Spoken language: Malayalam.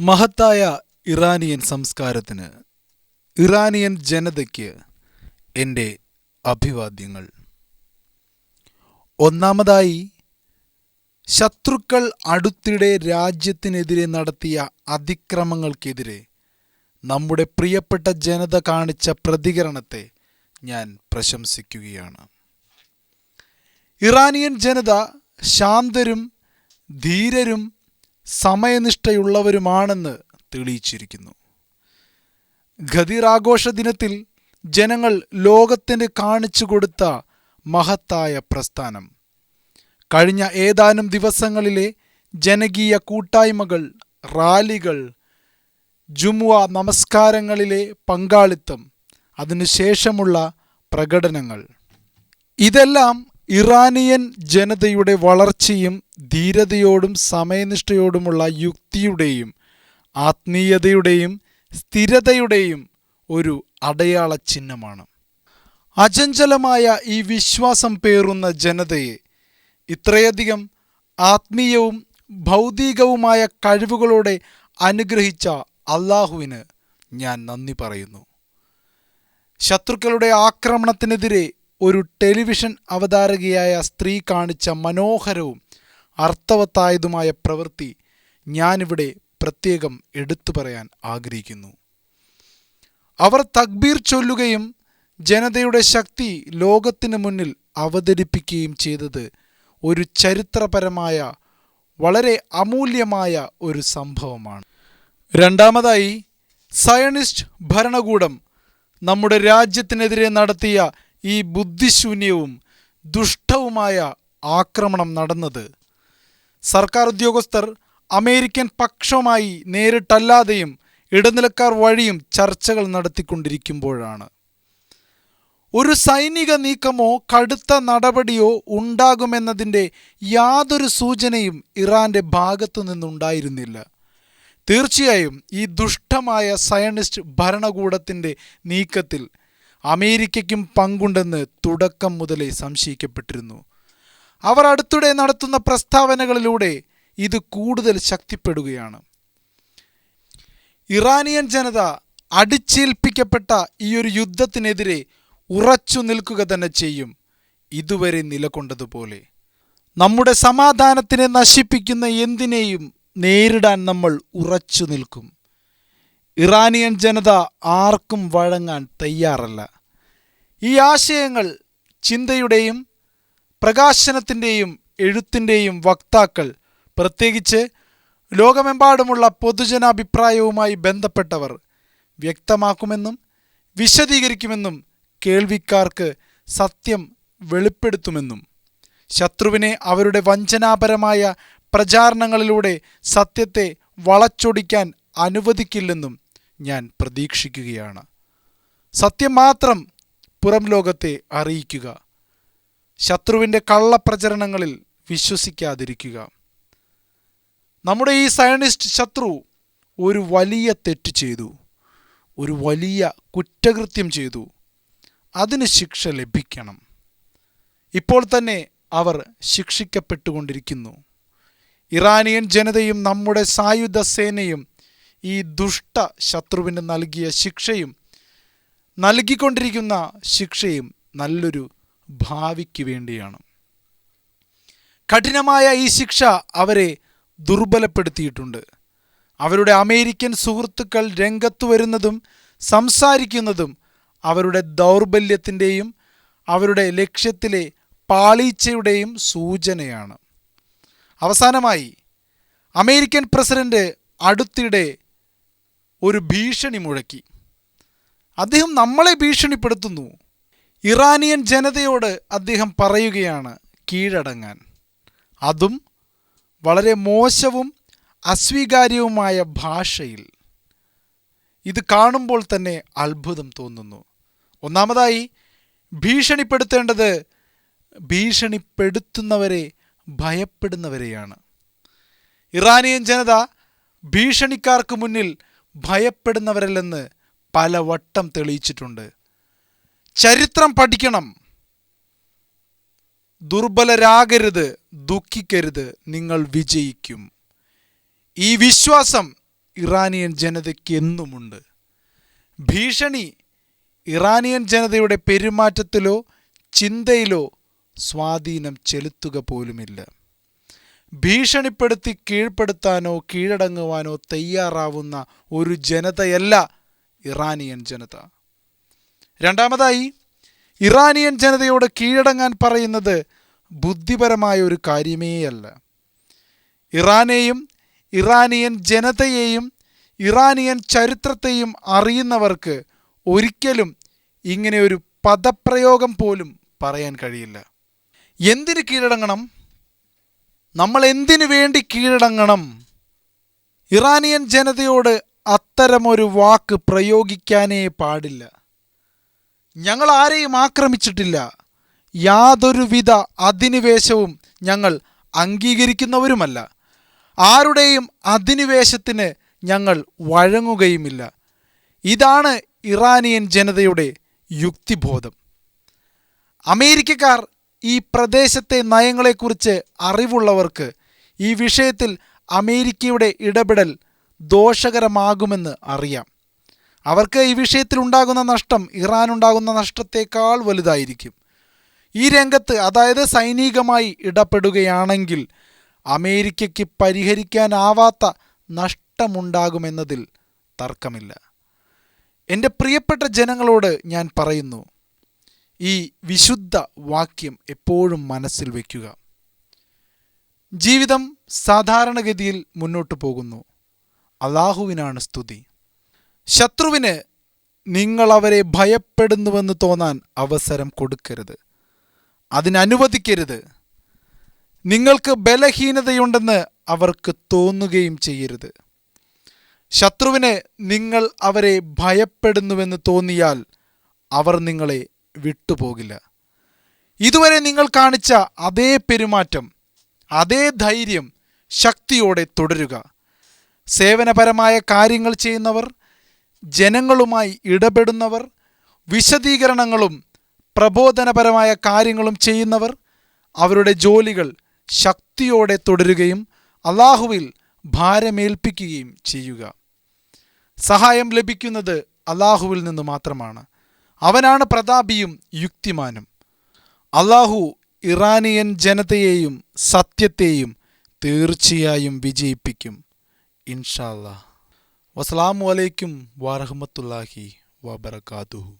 മഹത്തായ ഇറാനിയൻ സംസ്കാരത്തിന് ഇറാനിയൻ ജനതയ്ക്ക് എന്റെ അഭിവാദ്യങ്ങൾ. ഒന്നാമതായി ശത്രുക്കൾ അടുത്തിടെ രാജ്യത്തിനെതിരെ നടത്തിയ അതിക്രമങ്ങൾക്കെതിരെ നമ്മുടെ പ്രിയപ്പെട്ട ജനത കാണിച്ച പ്രതികരണത്തെ ഞാൻ പ്രശംസിക്കുകയാണ്. ഇറാനിയൻ ജനത ശാന്തരും ധീരരും സമയനിഷ്ഠയുള്ളവരുമാണെന്ന് തെളിയിച്ചിരിക്കുന്നു. ഖദീറാഘോഷ ദിനത്തിൽ ജനങ്ങൾ ലോകത്തിന് കാണിച്ചു കൊടുത്ത മഹത്തായ പ്രസ്ഥാനം. കഴിഞ്ഞ ഏതാനും ദിവസങ്ങളിലെ ജനകീയ കൂട്ടായ്മകൾ റാലികൾ ജുമുവ നമസ്കാരങ്ങളിലെ പങ്കാളിത്തം അതിനുശേഷമുള്ള പ്രകടനങ്ങൾ. ഇതെല്ലാം ഇറാനിയൻ ജനതയുടെ വളർച്ചയും ധീരതയോടും സമയനിഷ്ഠയോടുമുള്ള യുക്തിയുടെയും ആത്മീയതയുടെയും സ്ഥിരതയുടെയും ഒരു അടയാള ചിഹ്നമാണ് അചഞ്ചലമായ ഈ വിശ്വാസം പേറുന്ന ജനതയെ ഇത്രയധികം ആത്മീയവും ഭൗതികവുമായ കഴിവുകളോടെ അനുഗ്രഹിച്ച അള്ളാഹുവിന് ഞാൻ നന്ദി പറയുന്നു. ശത്രുക്കളുടെ ആക്രമണത്തിനെതിരെ ഒരു ടെലിവിഷൻ അവതാരകയായ സ്ത്രീ കാണിച്ച മനോഹരവും അർത്ഥവത്തായതുമായ പ്രവൃത്തി ഞാനിവിടെ പ്രത്യേകം എടുത്തു പറയാൻ ആഗ്രഹിക്കുന്നു. അവർ തക്ബീർ ചൊല്ലുകയും ജനതയുടെ ശക്തി ലോകത്തിന് മുന്നിൽ അവതരിപ്പിക്കുകയും ചെയ്തത് ഒരു ചരിത്രപരമായ വളരെ അമൂല്യമായ ഒരു സംഭവമാണ്. രണ്ടാമതായി സയണിസ്റ്റ് ഭരണകൂടം നമ്മുടെ രാജ്യത്തിനെതിരെ നടത്തിയ ഈ ബുദ്ധിശൂന്യവും ദുഷ്ടവുമായ ആക്രമണം നടന്നത്. സർക്കാർ ഉദ്യോഗസ്ഥർ അമേരിക്കൻ പക്ഷമായി നേരിട്ടല്ലാതെയും ഇടനിലക്കാർ വഴിയും ചർച്ചകൾ നടത്തിക്കൊണ്ടിരിക്കുമ്പോഴാണ്. ഒരു സൈനിക നീക്കമോ കടുത്ത നടപടിയോ ഉണ്ടാകുമെന്നതിന്റെ യാതൊരു സൂചനയും ഇറാന്റെ ഭാഗത്തു നിന്നുണ്ടായിരുന്നില്ല. തീർച്ചയായും ഈ ദുഷ്ടമായ സയണിസ്റ്റ് ഭരണകൂടത്തിന്റെ നീക്കത്തിൽ അമേരിക്കയ്ക്കും പങ്കുണ്ടെന്ന് തുടക്കം മുതലേ സംശയിക്കപ്പെട്ടിരുന്നു. അവർ അടുത്തിടെ നടത്തുന്ന പ്രസ്താവനകളിലൂടെ ഇത് കൂടുതൽ ശക്തിപ്പെടുകയാണ്. ഇറാനിയൻ ജനത അടിച്ചേൽപ്പിക്കപ്പെട്ട ഈ ഒരു യുദ്ധത്തിനെതിരെ ഉറച്ചു നിൽക്കുക തന്നെ ചെയ്യും. ഇതുവരെ നിലകൊണ്ടതുപോലെ. നമ്മുടെ സമാധാനത്തിനെ നശിപ്പിക്കുന്ന എന്തിനേയും നേരിടാൻ നമ്മൾ ഉറച്ചു നിൽക്കും. ഇറാനിയൻ ജനത ആർക്കും വഴങ്ങാൻ തയ്യാറല്ല. ഈ ആശയങ്ങൾ ചിന്തയുടെയും പ്രകാശനത്തിന്റെയും എഴുത്തിന്റെയും വക്താക്കൾ പ്രത്യേകിച്ച് ലോകമെമ്പാടുമുള്ള പൊതുജനാഭിപ്രായവുമായി ബന്ധപ്പെട്ടവർ വ്യക്തമാക്കുമെന്നും വിശദീകരിക്കുമെന്നും കേൾവിക്കാർക്ക് സത്യം വെളിപ്പെടുത്തുമെന്നും ശത്രുവിനെ അവരുടെ വഞ്ചനാപരമായ പ്രചാരണങ്ങളിലൂടെ സത്യത്തെ വളച്ചൊടിക്കാൻ അനുവദിക്കില്ലെന്നും ഞാൻ പ്രതീക്ഷിക്കുകയാണ്. സത്യം മാത്രം പുറം ലോകത്തെ അറിയിക്കുക. ശത്രുവിന്റെ കള്ളപ്രചരണങ്ങളിൽ വിശ്വസിക്കാതിരിക്കുക. നമ്മുടെ ഈ സയനിസ്റ്റ് ശത്രു ഒരു വലിയ തെറ്റ് ചെയ്തു. ഒരു വലിയ കുറ്റകൃത്യം ചെയ്തു. അതിന് ശിക്ഷ ലഭിക്കണം. ഇപ്പോൾ തന്നെ അവർ ശിക്ഷിക്കപ്പെട്ടുകൊണ്ടിരിക്കുന്നു. ഇറാനിയൻ ജനതയും നമ്മുടെ സായുധ സേനയും ഈ ദുഷ്ട ശത്രുവിന് നൽകിയ ശിക്ഷയും നൽകിക്കൊണ്ടിരിക്കുന്ന ശിക്ഷയും നല്ലൊരു ഭാവിക്ക് വേണ്ടിയാണ്. കഠിനമായ ഈ ശിക്ഷ അവരെ ദുർബലപ്പെടുത്തിയിട്ടുണ്ട്. അവരുടെ അമേരിക്കൻ സുഹൃത്തുക്കൾ രംഗത്തു വരുന്നതും സംസാരിക്കുന്നതും അവരുടെ ദൗർബല്യത്തിന്റെയും അവരുടെ ലക്ഷ്യത്തിലെ പാളീച്ചയുടെയും സൂചനയാണ്. അവസാനമായി അമേരിക്കൻ പ്രസിഡന്റ് അടുത്തിടെ ഒരു ഭീഷണി മുഴക്കി. അദ്ദേഹം നമ്മളെ ഭീഷണിപ്പെടുത്തുന്നു. ഇറാനിയൻ ജനതയോട് അദ്ദേഹം പറയുകയാണ് കീഴടങ്ങാൻ. അതും വളരെ മോശവും അസ്വീകാര്യവുമായ ഭാഷയിൽ. ഇത് കാണുമ്പോൾ തന്നെ അത്ഭുതം തോന്നുന്നു. ഒന്നാമതായി ഭീഷണിപ്പെടുത്തേണ്ടത് ഭീഷണിപ്പെടുത്തുന്നവരെ ഭയപ്പെടുന്നവരെയാണ്. ഇറാനിയൻ ജനത ഭീഷണിക്കാർക്ക് മുന്നിൽ ഭയപ്പെടുന്നവരല്ലെന്ന് പല വട്ടം തെളിയിച്ചിട്ടുണ്ട്. ചരിത്രം പഠിക്കണം. ദുർബലരാകരുത് ദുഃഖിക്കരുത് നിങ്ങൾ വിജയിക്കും. ഈ വിശ്വാസം ഇറാനിയൻ ജനതയ്ക്ക് എന്നുമുണ്ട്. ഭീഷണി ഇറാനിയൻ ജനതയുടെ പെരുമാറ്റത്തിലോ ചിന്തയിലോ സ്വാധീനം ചെലുത്തുക പോലുമില്ല. ഭീഷണിപ്പെടുത്തി കീഴ്പ്പെടുത്താനോ കീഴടങ്ങുവാനോ തയ്യാറാവുന്ന ഒരു ജനതയല്ല ഇറാനിയൻ ജനത. രണ്ടാമതായി ഇറാനിയൻ ജനതയോട് കീഴടങ്ങാൻ പറയുന്നത് ബുദ്ധിപരമായ ഒരു കാര്യമേയല്ല. ഇറാനെയും ഇറാനിയൻ ജനതയെയും ഇറാനിയൻ ചരിത്രത്തെയും അറിയുന്നവർക്ക് ഒരിക്കലും ഇങ്ങനെ ഒരു പദപ്രയോഗം പോലും പറയാൻ കഴിയില്ല. എന്തിന് കീഴടങ്ങണം? നമ്മൾ എന്തിനു വേണ്ടി കീഴടങ്ങണം? ഇറാനിയൻ ജനതയോട് അത്തരമൊരു വാക്ക് പ്രയോഗിക്കാനേ പാടില്ല. ഞങ്ങൾ ആരെയും ആക്രമിച്ചിട്ടില്ല. യാതൊരുവിധ അധിനിവേശവും ഞങ്ങൾ അംഗീകരിക്കുന്നവരുമല്ല. ആരുടെയും അധിനിവേശത്തിന് ഞങ്ങൾ വഴങ്ങുകയുമില്ല. ഇതാണ് ഇറാനിയൻ ജനതയുടെ യുക്തിബോധം. അമേരിക്കക്കാർ ഈ പ്രദേശത്തെ നയങ്ങളെക്കുറിച്ച് അറിവുള്ളവർക്ക് ഈ വിഷയത്തിൽ അമേരിക്കയുടെ ഇടപെടൽ ദോഷകരമാകുമെന്ന് അറിയാം. അവർക്ക് ഈ വിഷയത്തിൽ ഉണ്ടാകുന്ന നഷ്ടം ഇറാനുണ്ടാകുന്ന നഷ്ടത്തേക്കാൾ വലുതായിരിക്കും. ഈ രംഗത്ത് അതായത് സൈനികമായി ഇടപെടുകയാണെങ്കിൽ അമേരിക്കയ്ക്ക് പരിഹരിക്കാനാവാത്ത നഷ്ടമുണ്ടാകുമെന്നതിൽ തർക്കമില്ല. എന്റെ പ്രിയപ്പെട്ട ജനങ്ങളോട് ഞാൻ പറയുന്നു ഈ വിശുദ്ധ വാക്യം എപ്പോഴും മനസ്സിൽ വയ്ക്കുക ജീവിതം സാധാരണഗതിയിൽ മുന്നോട്ട് പോകുന്നു. അള്ളാഹുവിനാണ് സ്തുതി. ശത്രുവിന് നിങ്ങളവരെ ഭയപ്പെടുന്നുവെന്ന് തോന്നാൻ അവസരം കൊടുക്കരുത്. അതിനനുവദിക്കരുത്. നിങ്ങൾക്ക് ബലഹീനതയുണ്ടെന്ന് അവർക്ക് തോന്നുകയും ചെയ്യരുത്. ശത്രുവിനെ നിങ്ങൾ അവരെ ഭയപ്പെടുന്നുവെന്ന് തോന്നിയാൽ അവർ നിങ്ങളെ വിട്ടുപോകില്ല. ഇതുവരെ നിങ്ങൾ കാണിച്ച അതേ പെരുമാറ്റം അതേ ധൈര്യം ശക്തിയോടെ തുടരുക. സേവനപരമായ കാര്യങ്ങൾ ചെയ്യുന്നവർ ജനങ്ങളുമായി ഇടപെടുന്നവർ വിശദീകരണങ്ങളും പ്രബോധനപരമായ കാര്യങ്ങളും ചെയ്യുന്നവർ അവരുടെ ജോലികൾ ശക്തിയോടെ തുടരുകയും അള്ളാഹുവിൽ ഭാരമേൽപ്പിക്കുകയും ചെയ്യുക. സഹായം ലഭിക്കുന്നത് അള്ളാഹുവിൽ നിന്ന് മാത്രമാണ്. അവനാണ് പ്രതാപിയും യുക്തിമാനും. അള്ളാഹു ഇറാനിയൻ ജനതയെയും സത്യത്തെയും തീർച്ചയായും വിജയിപ്പിക്കും. ഇൻഷാല്ലാ വസ്സലാമു അലൈക്കും വാറഹമത്തുല്ലാഹി വബർക്കാത്തുഹു